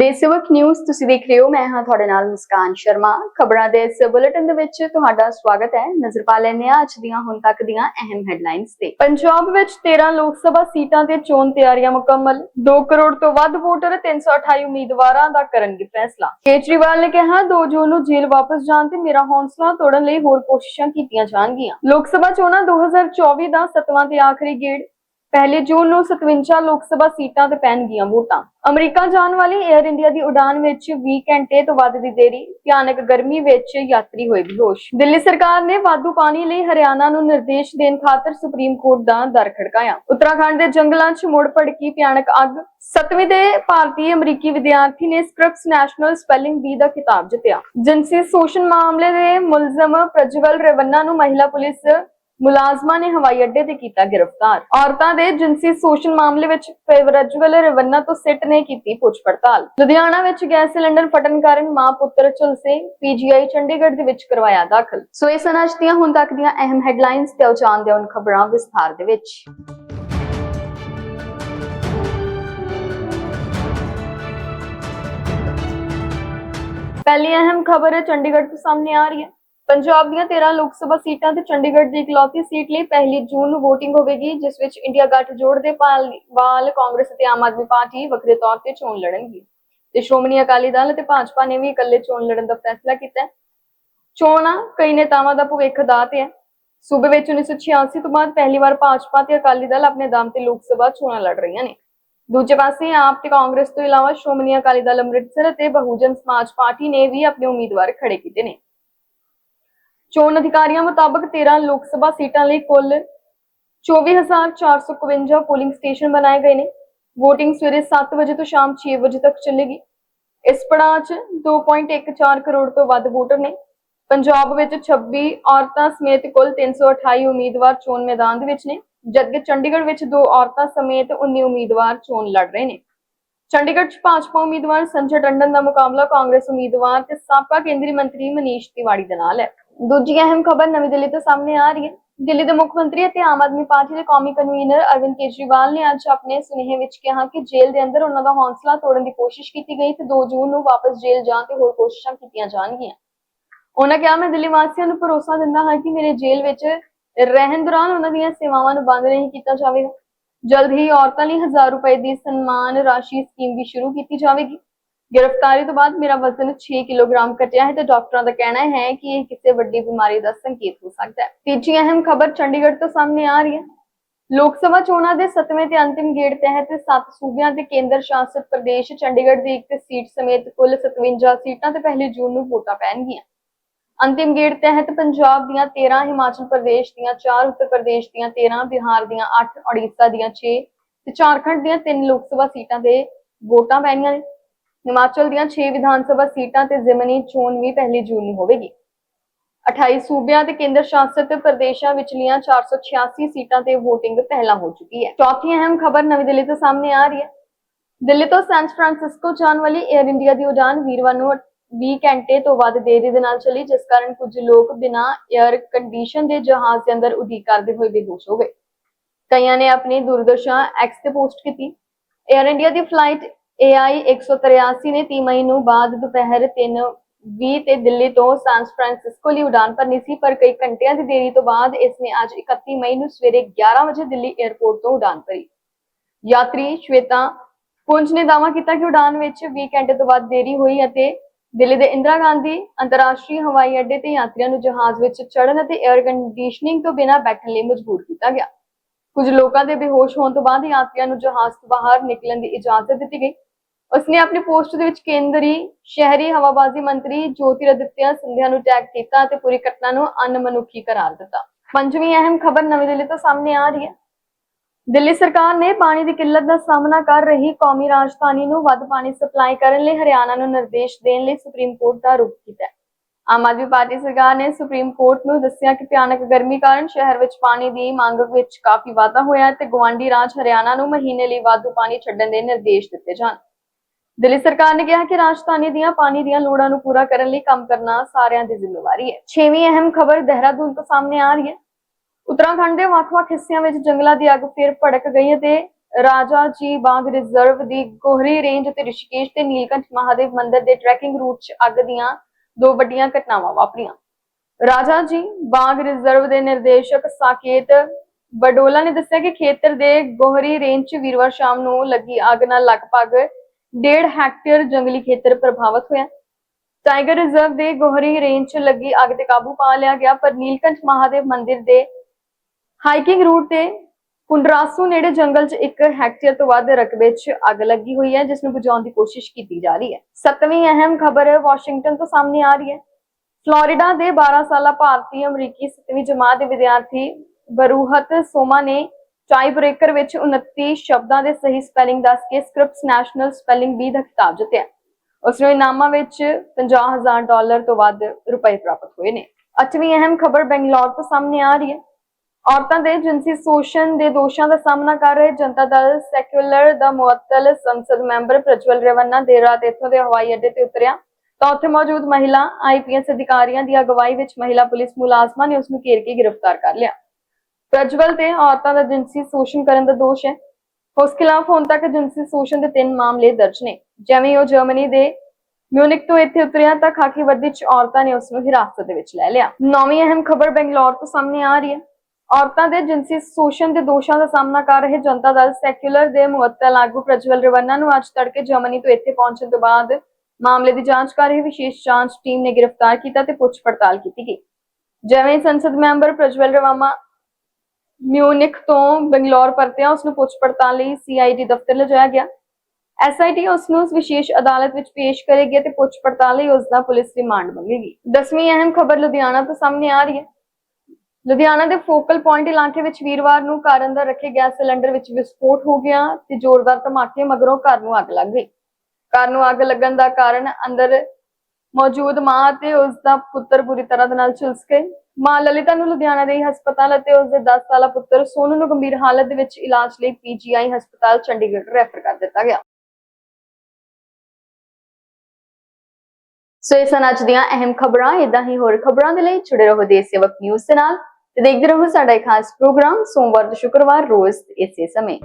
ਦੇਸ਼ਵਕ news ਤੁਸੀਂ ਦੇਖ ਰਹੇ ਹੋ। ਮੈਂ ਹਾਂ ਤੁਹਾਡੇ ਨਾਲ ਮੁਸਕਾਨ ਸ਼ਰਮਾ। ਖਬਰਾਂ ਦੇ ਇਸ ਬੁਲੇਟਿਨ ਦੇ ਵਿੱਚ ਤੁਹਾਡਾ ਸਵਾਗਤ ਹੈ। ਨਜ਼ਰ ਪਾ ਲੈਂਦੇ ਹਾਂ ਅੱਜ ਦੀਆਂ, ਹੁਣ ਤੱਕ ਦੀਆਂ ਅਹਿਮ ਹੈਡਲਾਈਨਸ ਤੇ। ਪੰਜਾਬ ਵਿੱਚ 13 ਲੋਕ ਸਭਾ ਸੀਟਾਂ ਤੇ ਚੋਣ ਤਿਆਰੀਆਂ ਮੁਕੰਮਲ। 2 ਕਰੋੜ ਤੋਂ ਵੱਧ ਵੋਟਰ 328 ਉਮੀਦਵਾਰਾਂ ਦਾ ਕਰਨਗੇ ਫੈਸਲਾ। ਕੇਜਰੀਵਾਲ ਨੇ ਕਿਹਾ 2 ਜੂਨ ਨੂੰ ਜੇਲ੍ਹ ਵਾਪਸ ਜਾਣ ਤੇ ਮੇਰਾ ਹੌਸਲਾ ਤੋੜਨ ਲਈ ਹੋਰ ਕੋਸ਼ਿਸ਼ਾਂ ਕੀਤੀਆਂ ਜਾਣਗੀਆਂ। ਲੋਕ ਸਭਾ ਚੋਣਾਂ 2024 ਦਾ ਸੱਤਵਾਂ ਤੇ ਆਖਰੀ ਗੇੜ। ਪਹਿਲੇ ਜੂਨ ਨੂੰ 57 ਲੋਕ ਸਭਾ ਸੀਟਾਂ ਤੇ ਪੈਣਗੀਆਂ ਵੋਟਾਂ। ਅਮਰੀਕਾ ਜਾਣ ਵਾਲੀ 에ਅਰ ਇੰਡੀਆ ਦੀ ਉਡਾਨ ਵਿੱਚ 20 ਘੰਟੇ ਤੋਂ ਵੱਧ ਦੀ ਦੇਰੀ, ਭਿਆਨਕ ਗਰਮੀ ਵਿੱਚ ਯਾਤਰੀ ਹੋਏ ਬੇਹੋਸ਼। ਦਿੱਲੀ ਸਰਕਾਰ ਨੇ ਵਾਧੂ ਪਾਣੀ ਲਈ ਹਰਿਆਣਾ ਨੂੰ ਨਿਰਦੇਸ਼ ਦੇਣ ਖਾਤਰ ਸੁਪਰੀਮ ਕੋਰਟ ਦਾ ਦਰ ਖੜਕਾਇਆ। ਉੱਤਰਾਖੰਡ ਦੇ ਜੰਗਲਾਂ 'ਚ ਮੁੜ ਭੜਕੀ ਭਿਆਨਕ ਅੱਗ। ਸੱਤਵੀਂ ਦੇ ਭਾਰਤੀ ਅਮਰੀਕੀ ਵਿਦਿਆਰਥੀ ਨੇ ਸਕ੍ਰਿਪਸ ਨੈਸ਼ਨਲ ਸਪੈਲਿੰਗ ਬੀ ਦਾ ਖਿਤਾਬ ਜਿੱਤਿਆ। ਜਿਨਸੀ ਸ਼ੋਸ਼ਣ ਮਾਮਲੇ ਦੇ ਮੁਲਜ਼ਮ ਪ੍ਰਜਵਲ ਰਵੰਨਾ ਨੂੰ ਮਹਿਲਾ ਪੁਲਿਸ ਮੁਲਾਜ਼ਮਾਂ ਨੇ ਹਵਾਈ ਅੱਡੇ ਤੇ ਕੀਤਾ ਗ੍ਰਿਫਤਾਰ। ਔਰਤਾਂ ਦੇ ਜਿਨਸੀ ਸ਼ੋਸ਼ਣ ਮਾਮਲੇ ਵਿੱਚ ਪ੍ਰਜਵਲ ਰੇਵੰਨਾ ਤੋਂ ਸਿੱਟ ਨੇ ਕੀਤੀ ਪੁੱਛ ਪੜਤਾਲ ਲੁਧਿਆਣਾ ਵਿੱਚ ਗੈਸ ਸਿਲੰਡਰ ਫਟਣ ਕਾਰਨ ਮਾਂ ਪੁੱਤਰ ਝੁਲਸੇ ਪੀਜੀਆਈ ਚੰਡੀਗੜ੍ਹ ਦੇ ਵਿੱਚ ਕਰਵਾਇਆ ਦਾਖਲ। ਸੋ ਇਹ ਸਨ ਦੀਆਂ ਹੁਣ ਤੱਕ ਦੀਆਂ ਅਹਿਮ ਹੈਡਲਾਈਨਸ ਤੇ ਜਾਣਦੇ ਹਾਂ ਹੁਣ ਖਬਰਾਂ ਵਿਸਥਾਰ ਦੇ ਵਿੱਚ। ਪਹਿਲੀ ਅਹਿਮ ਖਬਰ ਚੰਡੀਗੜ੍ਹ ਤੋਂ ਸਾਹਮਣੇ ਆ ਰਹੀ ਹੈ। ਪੰਜਾਬ ਦੀਆਂ 13 ਲੋਕ ਸਭਾ ਸੀਟਾਂ ਤੇ ਚੰਡੀਗੜ੍ਹ ਦੀ ਇਕਲੌਤੀ ਸੀਟ ਲਈ ਪਹਿਲੀ ਜੂਨ ਨੂੰ VOTING ਹੋਵੇਗੀ, ਜਿਸ ਵਿੱਚ ਇੰਡੀਆ ਗੱਠਜੋੜ ਦੇ ਭਾਈਵਾਲ ਕਾਂਗਰਸ ਅਤੇ ਆਮ ਆਦਮੀ ਪਾਰਟੀ ਵੱਖਰੇ ਤੌਰ ਤੇ ਚੋਣ ਲੜਨਗੀ। ਤੇ ਸ਼੍ਰੋਮਣੀ ਅਕਾਲੀ ਦਲ ਅਤੇ ਭਾਜਪਾ ਨੇ ਵੀ ਇਕੱਲੇ ਚੋਣ ਲੜਨ ਦਾ ਫੈਸਲਾ ਕੀਤਾ ਹੈ। ਚੋਣਾਂ ਕਈ ਨੇਤਾਵਾਂ ਦਾ ਭਵਿੱਖ ਦਾ ਤੇ ਹੈ। ਸੂਬੇ ਵਿੱਚ 1986 ਤੋਂ ਬਾਅਦ ਪਹਿਲੀ ਵਾਰ ਭਾਜਪਾ ਤੇ ਅਕਾਲੀ ਦਲ ਆਪਣੇ ਦਮ ਤੇ ਲੋਕ ਸਭਾ ਚੋਣਾਂ ਲੜ ਰਹੀਆਂ ਨੇ। ਦੂਜੇ ਪਾਸੇ ਆਪ ਤੇ ਕਾਂਗਰਸ ਤੋਂ ਇਲਾਵਾ ਸ਼੍ਰੋਮਣੀ ਅਕਾਲੀ ਦਲ ਅੰਮ੍ਰਿਤਸਰ ਅਤੇ ਬਹੁਜਨ ਸਮਾਜ ਪਾਰਟੀ ਨੇ ਵੀ ਆਪਣੇ ਉਮੀਦਵਾਰ ਖੜੇ ਕੀਤੇ ਨੇ। ਚੋਣ ਅਧਿਕਾਰੀਆਂ ਮੁਤਾਬਕ 13 ਲੋਕ ਸਭਾ ਸੀਟਾਂ ਲਈ ਕੁੱਲ 24451 ਪੋਲਿੰਗ ਸਟੇਸ਼ਨ ਬਣਾਏ ਗਏ ਨੇ। VOTING ਸਵੇਰੇ 7 ਵਜੇ ਤੋਂ ਸ਼ਾਮ 6 ਵਜੇ ਤੱਕ ਚੱਲੇਗੀ। ਇਸ ਪੜਾਅ 'ਚ 2.14 ਕਰੋੜ ਤੋਂ ਵੱਧ ਵੋਟਰ ਨੇ। ਪੰਜਾਬ ਵਿੱਚ 26 ਔਰਤਾਂ ਸਮੇਤ ਕੁੱਲ 328 ਉਮੀਦਵਾਰ ਚੋਣ ਮੈਦਾਨ ਦੇ ਵਿੱਚ ਨੇ। ਜਦਕਿ ਚੰਡੀਗੜ੍ਹ ਵਿੱਚ ਦੋ ਔਰਤਾਂ ਸਮੇਤ 19 ਉਮੀਦਵਾਰ ਚੋਣ ਲੜ ਰਹੇ ਨੇ। ਚੰਡੀਗੜ੍ਹ 'ਚ ਭਾਜਪਾ ਉਮੀਦਵਾਰ ਸੰਜੇ ਟੰਡਨ ਦਾ ਮੁਕਾਬਲਾ ਕਾਂਗਰਸ ਉਮੀਦਵਾਰ ਤੇ ਸਾਬਕਾ ਕੇਂਦਰੀ ਮੰਤਰੀ ਮਨੀਸ਼ ਤਿਵਾੜੀ ਦੇ ਨਾਲ ਹੈ। ਦੂਜੀ ਅਹਿਮ ਖਬਰ ਨਵੀਂ ਦਿੱਲੀ ਤੋਂ ਸਾਹਮਣੇ ਆ ਰਹੀ ਹੈ ਦਿੱਲੀ ਦੇ ਮੁੱਖ ਮੰਤਰੀ ਅਤੇ ਆਮ ਆਦਮੀ ਪਾਰਟੀ ਦੇ ਕੌਮੀ ਕਨਵੀਨਰ ਅਰਵਿੰਦ ਕੇਜਰੀਵਾਲ ਨੇ ਅੱਜ ਆਪਣੇ ਸੁਨੇਹੇ ਵਿੱਚ ਕਿਹਾ ਕਿ ਜੇਲ੍ਹ ਦੇ ਅੰਦਰ ਉਹਨਾਂ ਦਾ ਹੌਸਲਾ ਤੋੜਨ ਦੀ ਕੋਸ਼ਿਸ਼ ਕੀਤੀ ਗਈ ਤੇ 2 ਜੂਨ ਨੂੰ ਵਾਪਸ ਜੇਲ੍ਹ ਜਾਣ ਤੇ ਹੋਰ ਕੋਸ਼ਿਸ਼ਾਂ ਕੀਤੀਆਂ ਜਾਣਗੀਆਂ। ਉਹਨਾਂ ਕਿਹਾ, ਮੈਂ ਦਿੱਲੀ ਵਾਸੀਆਂ ਨੂੰ ਭਰੋਸਾ ਦਿੰਦਾ ਹਾਂ ਕਿ ਮੇਰੇ ਜੇਲ੍ਹ ਵਿੱਚ ਰਹਿਣ ਦੌਰਾਨ ਉਹਨਾਂ ਦੀਆਂ ਸੇਵਾਵਾਂ ਨੂੰ ਬੰਦ ਨਹੀਂ ਕੀਤਾ ਜਾਵੇਗਾ। ਜਲਦ ਹੀ ਔਰਤਾਂ ਲਈ 1000 ਰੁਪਏ ਦੀ ਸਨਮਾਨ ਰਾਸ਼ੀ ਸਕੀਮ ਵੀ ਸ਼ੁਰੂ ਕੀਤੀ ਜਾਵੇਗੀ। ਗ੍ਰਿਫਤਾਰੀ ਤੋਂ ਬਾਅਦ ਮੇਰਾ ਵਜ਼ਨ 6 ਕਿਲੋਗ੍ਰਾਮ ਘਟਿਆ ਹੈ ਤੇ ਡਾਕਟਰਾਂ ਦਾ ਕਹਿਣਾ ਹੈ ਕਿ ਇਹ ਕਿਸੇ ਵੱਡੀ ਬਿਮਾਰੀ ਦਾ ਸੰਕੇਤ ਹੋ ਸਕਦਾ ਹੈ। ਤੀਜੀ ਅਹਿਮ ਖਬਰ ਚੰਡੀਗੜ੍ਹ ਤੋਂ ਸਾਹਮਣੇ ਆ ਰਹੀ ਹੈ। ਲੋਕ ਸਭਾ ਚੋਣਾਂ ਦੇ 7ਵੇਂ ਤੇ ਅੰਤਿਮ ਗੇੜ ਤਹਿਤ ਸੱਤ ਸੂਬਿਆਂ ਤੇ ਕੇਂਦਰ ਸ਼ਾਸਿਤ ਪ੍ਰਦੇਸ਼ ਚੰਡੀਗੜ੍ਹ ਦੀ ਇੱਕ ਸੀਟ ਸਮੇਤ ਕੁੱਲ 57 ਸੀਟਾਂ ਤੇ ਪਹਿਲੀ ਜੂਨ ਨੂੰ ਵੋਟਾਂ ਪੈਣਗੀਆਂ। ਅੰਤਿਮ ਗੇੜ ਤਹਿਤ ਪੰਜਾਬ ਦੀਆਂ 13 ਹਿਮਾਚਲ ਪ੍ਰਦੇਸ਼ ਦੀਆਂ 4 ਉੱਤਰ ਪ੍ਰਦੇਸ਼ ਦੀਆਂ 13 ਬਿਹਾਰ ਦੀਆਂ 8 ਓਡੀਸ਼ਾ ਦੀਆਂ 6 ਤੇ ਝਾਰਖੰਡ ਦੀਆਂ 3 ਲੋਕ ਸਭਾ ਸੀਟਾਂ ਤੇ ਵੋਟਾਂ ਪੈਣੀਆਂ ਨੇ। ਹਿਮਾਚਲ ਦੀਆਂ 6 ਵਿਧਾਨ ਸਭਾ ਸੀਟਾਂ ਤੇ ਜ਼ਿਮਨੀ ਚੋਣ ਵੀ ਪਹਿਲੀ ਜੂਨ ਨੂੰ ਹੋਵੇਗੀ। 28 ਸੂਬਿਆਂ ਤੇ ਕੇਂਦਰ ਸ਼ਾਸਿਤ ਪ੍ਰਦੇਸ਼ਾਂ ਵਿਚਲੀਆਂ 486 ਸੀਟਾਂ ਤੇ VOTING ਪਹਿਲਾਂ ਹੋ ਚੁੱਕੀ ਹੈ। ਚੌਥੀ ਅਹਿਮ ਖਬਰ ਨਵੀਂ ਦਿੱਲੀ ਤੋਂ ਸਾਹਮਣੇ ਆ ਰਹੀ ਹੈ। ਦਿੱਲੀ ਤੋਂ ਸੈਨ ਫ੍ਰਾਂਸਿਸਕੋ ਜਾਣ ਵਾਲੀ 에ਅਰ ਇੰਡੀਆ ਦੀ ਉਡਾਨ ਵੀਰਵਾਰ ਨੂੰ 20 ਘੰਟੇ ਤੋਂ ਵੱਧ ਦੇਰੀ ਦੇ ਨਾਲ ਚੱਲੀ, ਜਿਸ ਕਾਰਨ ਕੁਝ ਲੋਕ ਬਿਨਾਂ 에ਅਰ ਕੰਡੀਸ਼ਨ ਦੇ ਜਹਾਜ਼ ਦੇ ਅੰਦਰ ਉਡੀਕ ਕਰਦੇ ਹੋਏ ਬੇਹੋਸ਼ ਹੋ ਗਏ। ਕਈਆਂ ਨੇ ਆਪਣੀ ਦੁਰਦਸ਼ਾ ਐਕਸ ਤੇ ਪੋਸਟ ਕੀਤੀ। 에ਅਰ ਇੰਡੀਆ ਦੀ ਫਲਾਈਟ AI 183 ਨੇ 30 ਮਈ ਨੂੰ ਬਾਅਦ ਦੁਪਹਿਰ 3:20 ਤੇ ਦਿੱਲੀ ਤੋਂ ਸੈਨ ਫਰਾਂਸਿਸਕੋ ਲਈ ਉਡਾਨ ਭਰਨੀ ਸੀ, ਪਰ ਕਈ ਘੰਟਿਆਂ ਦੀ ਦੇਰੀ ਤੋਂ ਬਾਅਦ ਇਸ ਨੇ ਅੱਜ 31 ਮਈ ਨੂੰ ਸਵੇਰੇ 11 ਵਜੇ ਦਿੱਲੀ 에ਅਰਪੋਰਟ ਤੋਂ ਉਡਾਨ ਭਰੀ। ਯਾਤਰੀ ਸ਼ਵੇਤਾ ਪੁੰਜ ਨੇ ਦਾਅਵਾ ਕੀਤਾ ਕਿ ਉਡਾਨ ਵਿੱਚ 20 ਘੰਟੇ ਤੋਂ ਬਾਅਦ ਦੇਰੀ ਹੋਈ ਅਤੇ ਦਿੱਲੀ ਦੇ ਇੰਦਰਾ ਗਾਂਧੀ, ਅੰਤਰਰਾਸ਼ਟਰੀ ਹਵਾਈ ਅੱਡੇ ਤੇ ਯਾਤਰੀਆਂ ਨੂੰ ਜਹਾਜ਼ ਵਿੱਚ ਚੜ੍ਹਨ ਅਤੇ 에ਅਰ ਕੰਡੀਸ਼ਨਿੰਗ ਤੋਂ ਬਿਨਾਂ ਬੈਠਣ ਲਈ ਮਜਬੂਰ ਕੀਤਾ ਗਿਆ। ਕੁਝ ਲੋਕਾਂ ਦੇ ਬੇਹੋਸ਼ ਹੋਣ ਤੋਂ ਬਾਅਦ ਯਾਤਰੀਆਂ ਨੂੰ ਜਹਾਜ਼ ਤੋਂ ਬਾਹਰ ਨਿਕਲਣ ਦੀ ਇਜਾਜ਼ਤ ਦਿੱਤੀ ਗਈ। ਉਸਨੇ ਆਪਣੀ ਪੋਸਟ ਦੇ ਵਿੱਚ ਕੇਂਦਰੀ, ਸ਼ਹਿਰੀ ਹਵਾਬਾਜ਼ੀ ਮੰਤਰੀ ਜੋਤਿਰਾਦਿੱਤਿਆ ਸਿੰਧਿਆ ਨੂੰ ਟੈਗ ਕੀਤਾ ਅਤੇ ਪੂਰੀ ਘਟਨਾ ਨੂੰ ਅਨਮਨੁੱਖੀ ਕਰਾਰ ਦਿੱਤਾ। ਪੰਜਵੀਂ ਅਹਿਮ ਖਬਰ ਨਵੀਂ ਦਿੱਲੀ ਤੋਂ ਸਾਹਮਣੇ ਆ ਰਹੀ ਹੈ। ਦਿੱਲੀ ਸਰਕਾਰ ਨੇ ਪਾਣੀ ਦੀ ਕਿੱਲਤ ਦਾ ਸਾਹਮਣਾ ਕਰ ਰਹੀ ਕੌਮੀ ਰਾਜਧਾਨੀ ਨੂੰ ਵੱਧ ਪਾਣੀ ਸਪਲਾਈ ਕਰਨ ਲਈ ਹਰਿਆਣਾ ਨੂੰ ਨਿਰਦੇਸ਼ ਦੇਣ ਲਈ ਸੁਪਰੀਮ ਕੋਰਟ ਦਾ ਰੁਖ ਕੀਤਾ ਹੈ। ਆਮ ਆਦਮੀ ਪਾਰਟੀ ਸਰਕਾਰ ਨੇ ਸੁਪਰੀਮ ਕੋਰਟ ਨੂੰ ਦੱਸਿਆ ਕਿ ਭਿਆਨਕ ਗਰਮੀ ਕਾਰਨ ਸ਼ਹਿਰ ਵਿੱਚ ਪਾਣੀ ਦੀ ਮੰਗ ਵਿੱਚ ਕਾਫੀ ਵਾਧਾ ਹੋਇਆ ਤੇ ਗਵਾਂਢੀ ਰਾਜ ਹਰਿਆਣਾ ਨੂੰ ਮਹੀਨੇ ਲਈ ਵਾਧੂ ਪਾਣੀ ਛੱਡਣ ਦੇ ਨਿਰਦੇਸ਼ ਦਿੱਤੇ ਜਾਣ। ਦਿੱਲੀ ਸਰਕਾਰ ਨੇ ਕਿਹਾ ਕਿ ਰਾਜਧਾਨੀ ਦੀਆਂ ਪਾਣੀ ਦੀਆਂ ਲੋੜਾਂ ਨੂੰ ਪੂਰਾ ਕਰਨ ਲਈ ਕੰਮ ਕਰਨਾ ਸਾਰਿਆਂ ਦੀ ਜ਼ਿੰਮੇਵਾਰੀ ਹੈ। ਛੇਵੀਂ ਅਹਿਮ ਖਬਰ ਦੇਹਰਾਦੂਨ ਤੋਂ ਸਾਹਮਣੇ ਆ ਰਹੀ ਹੈ। ਉੱਤਰਾਖੰਡ ਦੇ ਵੱਖ-ਵੱਖ ਹਿੱਸਿਆਂ ਵਿੱਚ ਜੰਗਲਾਂ ਦੀ ਅੱਗ ਫੇਰ ਭੜਕ ਗਈ ਹੈ ਤੇ ਰਾਜਾ ਜੀ ਬਾਗ ਰਿਜ਼ਰਵ ਦੀ ਗੋਹਰੀ ਰੇਂਜ ਤੇ ਰਿਸ਼ੀਕੇਸ਼ ਤੇ ਨੀਲਕੰਠ ਮਹਾਦੇਵ ਮੰਦਿਰ ਦੇ ਟਰੈਕਿੰਗ ਰੂਟ 'ਚ ਅੱਗ ਦੀਆਂ ਦੋ ਵੱਡੀਆਂ ਘਟਨਾਵਾਂ ਵਾਪਰੀਆਂ। ਰਾਜਾ ਜੀ ਬਾਗ ਰਿਜ਼ਰਵ ਦੇ ਨਿਰਦੇਸ਼ਕ ਸਾਕੇਤ ਬਡੋਲਾ ਨੇ ਦੱਸਿਆ ਕਿ ਖੇਤਰ ਦੇ ਗੋਹਰੀ ਰੇਂਜ 'ਚ ਵੀਰਵਾਰ ਸ਼ਾਮ ਨੂੰ ਲੱਗੀ ਅੱਗ ਨਾਲ ਲਗਭਗ 1.5 ਹੈਕਟੇਅਰ ਜੰਗਲੀ ਖੇਤਰ ਪ੍ਰਭਾਵਿਤ ਹੋਇਆ। ਟਾਈਗਰ ਰਿਜ਼ਰਵ ਦੇ ਗੋਹਰੀ ਰੇਂਜ 'ਚ ਲੱਗੀ ਅੱਗ ਤੇ ਕਾਬੂ ਪਾ ਲਿਆ ਗਿਆ, ਪਰ ਨੀਲਕੰਠ ਮਹਾਦੇਵ ਮੰਦਿਰ ਦੇ ਹਾਈਕਿੰਗ ਰੂਟ ਤੇ ਕੁੰਡਰਾਸੂ ਨੇੜੇ ਜੰਗਲ 'ਚ ਇੱਕ ਹੈਕਟੇਅਰ ਤੋਂ ਵੱਧ ਰਕਬੇ 'ਚ ਅੱਗ ਲੱਗੀ ਹੋਈ ਹੈ, ਜਿਸ ਨੂੰ ਬੁਝਾਉਣ ਦੀ ਕੋਸ਼ਿਸ਼ ਕੀਤੀ ਜਾ ਰਹੀ ਹੈ। ਸੱਤਵੀਂ ਅਹਿਮ ਖਬਰ ਵਾਸ਼ਿੰਗਟਨ ਤੋਂ ਸਾਹਮਣੇ ਆ ਰਹੀ ਹੈ। ਫਲੋਰੀਡਾ ਦੇ 12 ਸਾਲਾ ਭਾਰਤੀ ਅਮਰੀਕੀ 7ਵੀਂ ਜਮਾਤ ਦੇ ਵਿਦਿਆਰਥੀ ਬਰੂਹਤ ਸੋਮਾ ਨੇ ਟਾਈ ਬ੍ਰੇਕਰ ਵਿੱਚ 29 ਸ਼ਬਦਾਂ ਦੇ ਸਹੀ ਸਪੈਲਿੰਗ ਦੱਸ ਕੇ ਸਕ੍ਰਿਪਟਸ ਨੈਸ਼ਨਲ ਸਪੈਲਿੰਗ ਬੀ ਦਾ ਖਿਤਾਬ ਜਿੱਤਿਆ। ਉਸ ਨੂੰ ਇਨਾਮਾਂ ਵਿੱਚ 50000 ਡਾਲਰ ਤੋਂ ਵੱਧ ਰੁਪਏ ਪ੍ਰਾਪਤ ਹੋਏ ਨੇ। ਅੱਠਵੀਂ ਅਹਿਮ ਖਬਰ ਬੰਗਲੌਰ ਤੋਂ ਸਾਹਮਣੇ ਆ ਰਹੀ ਹੈ। ਔਰਤਾਂ ਦੇ ਜਿਨਸੀ ਸ਼ੋਸ਼ਣ ਦੇ ਦੋਸ਼ਾਂ ਦਾ ਸਾਹਮਣਾ ਕਰ ਰਹੇ ਜਨਤਾ ਦਲ ਸੈਕੂਲਰ ਦਾ ਮੁਅੱਤਲ ਸੰਸਦ ਮੈਂਬਰ ਪ੍ਰਜਵਲ ਰੇਵੰਨਾ ਦੇਰ ਰਾਤ ਇੱਥੋਂ ਦੇ ਹਵਾਈ ਅੱਡੇ ਤੇ ਉਤਰਿਆ। ਤਾਂ ਉੱਥੇ ਮੌਜੂਦ ਮਹਿਲਾ ਆਈਪੀਐਸ ਅਧਿਕਾਰੀਆਂ ਦੀ ਅਗਵਾਈ ਵਿੱਚ ਮਹਿਲਾ ਪੁਲਿਸ ਮੁਲਾਜ਼ਮਾਂ ਨੇ ਉਸ ਨੂੰ ਘੇਰ ਕੇ ਗ੍ਰਿਫਤਾਰ ਕਰ ਲਿਆ। ਪ੍ਰਜਵਲ ਤੇ ਔਰਤਾਂ ਦਾ ਜਿਨਸੀ ਸ਼ੋਸ਼ਣ ਕਰਨ ਦਾ ਦੋਸ਼ ਹੈ। ਉਸ ਖਿਲਾਫ ਹੁਣ ਤੱਕ ਜਿਨਸੀ ਸ਼ੋਸ਼ਣ ਦੇ ਤਿੰਨ ਮਾਮਲੇ ਦਰਜ ਨੇ। ਜਿਵੇਂ ਉਹ ਜਰਮਨੀ ਦੇ ਮਿਊਨਿਕ ਤੋਂ ਇੱਥੇ ਉਤਰਿਆ ਤਾਂ ਖਾਕੀ ਵਰਦੀ 'ਚ ਔਰਤਾਂ ਨੇ ਉਸ ਨੂੰ ਹਿਰਾਸਤ ਦੇ ਵਿੱਚ ਲੈ ਲਿਆ। ਨੌਵੀਂ ਅਹਿਮ ਖਬਰ ਬੰਗਲੌਰ ਤੋਂ ਸਾਹਮਣੇ ਆ ਰਹੀ ਹੈ। ਔਰਤਾਂ ਦੇ ਜਿਨਸੀ ਸ਼ੋਸ਼ਣ ਦੇ ਦੋਸ਼ਾਂ ਦਾ ਸਾਹਮਣਾ ਕਰ ਰਹੇ ਜਨਤਾ ਦਲ ਸੈਕੂਲਰ ਦੇ ਮੁਅੱਤਲ ਆਗੂ ਪ੍ਰਜਵਲ ਰਵੰਨਾ ਨੂੰ ਅੱਜ ਤੜਕੇ ਜਰਮਨੀ ਤੋਂ ਇੱਥੇ ਪਹੁੰਚਣ ਤੋਂ ਬਾਅਦ ਮਾਮਲੇ ਦੀ ਜਾਂਚ ਕਰ ਰਹੀ ਵਿਸ਼ੇਸ਼ ਜਾਂਚ ਟੀਮ ਨੇ ਗ੍ਰਿਫਤਾਰ ਕੀਤਾ ਤੇ ਪੁੱਛ ਪੜਤਾਲ ਕੀਤੀ ਗਈ। ਜਿਵੇਂ ਸੰਸਦ ਮੈਂਬਰ ਪ੍ਰਜਵਲ ਰਵਾਮਾ ਮਿਊਨਿਕ ਤੋਂ ਬੰਗਲੌਰ ਪਰਤਿਆ ਉਸ ਨੂੰ ਪੁੱਛ ਪੜਤਾਲ ਲਈ ਸੀਆਈਡੀ ਦਫ਼ਤਰ ਲਿਜਾਇਆ ਗਿਆ। ਐਸਆਈਟੀ ਉਸ ਨੂੰ ਵਿਸ਼ੇਸ਼ ਅਦਾਲਤ ਵਿੱਚ ਪੇਸ਼ ਕਰੇਗੀ ਤੇ ਪੁੱਛ ਪੜਤਾਲ ਲਈ ਉਸ ਦਾ ਪੁਲਿਸ ਰਿਮਾਂਡ ਮੰਗੇਗੀ। ਦਸਵੀਂ ਅਹਿਮ ਖਬਰ ਲੁਧਿਆਣਾ ਤੋਂ ਸਾਹਮਣੇ ਆ ਰਹੀ ਹੈ। ਲੁਧਿਆਣਾ ਦੇ ਫੋਕਲ ਪੁਆਇੰਟ ਇਲਾਕੇ ਵਿੱਚ ਵੀਰਵਾਰ ਨੂੰ ਕਾਰ ਅੰਦਰ ਰੱਖੇ ਗੈਸ ਸਿਲੰਡਰ ਵਿੱਚ ਵਿਸਫੋਟ ਹੋ ਗਿਆ ਤੇ ਜ਼ੋਰਦਾਰ ਧਮਾਕੇ ਮਗਰੋਂ ਘਰ ਨੂੰ ਅੱਗ ਲੱਗ ਗਈ। ਕਾਰ ਨੂੰ ਅੱਗ ਲੱਗਣ ਦਾ ਕਾਰਨ ਅੰਦਰ ਮੌਜੂਦ ਮਾਂ ਤੇ ਉਸ ਦਾ ਪੁੱਤਰ ਬੁਰੀ ਤਰ੍ਹਾਂ ਦੇ ਨਾਲ ਝੁਲਸ ਗਏ। ਮਾਂ ਲਲਿਤਾ ਨੂੰ ਲੁਧਿਆਣਾ ਦੇ ਹਸਪਤਾਲ ਅਤੇ ਉਸ ਦੇ 10 ਸਾਲਾ ਪੁੱਤਰ ਸੋਨੂ ਨੂੰ ਗੰਭੀਰ ਹਾਲਤ ਦੇ ਵਿੱਚ ਇਲਾਜ ਲਈ ਪੀਜੀਆਈ ਹਸਪਤਾਲ ਚੰਡੀਗੜ੍ਹ ਰੈਫਰ ਕਰ ਦਿੱਤਾ ਗਿਆ। ਸੋ ਇਹ ਸਨ ਅੱਜ ਦੀਆਂ ਅਹਿਮ ਖਬਰਾਂ। ਇਦਾਂ ਹੀ ਹੋਰ ਖਬਰਾਂ ਦੇ ਲਈ ਜੁੜੇ ਰਹੋ ਦੇ ਸੇਵਕ ਨਿਊਜ਼ ਦੇ ਨਾਲ ਤੇ ਦੇਖਦੇ ਰਹੋ ਸਾਡਾ ਇੱਕ ਖਾਸ ਪ੍ਰੋਗਰਾਮ ਸੋਮਵਾਰ ਤੋਂ ਸ਼ੁੱਕਰਵਾਰ ਰੋਜ਼ ਇਸੇ ਸਮੇਂ।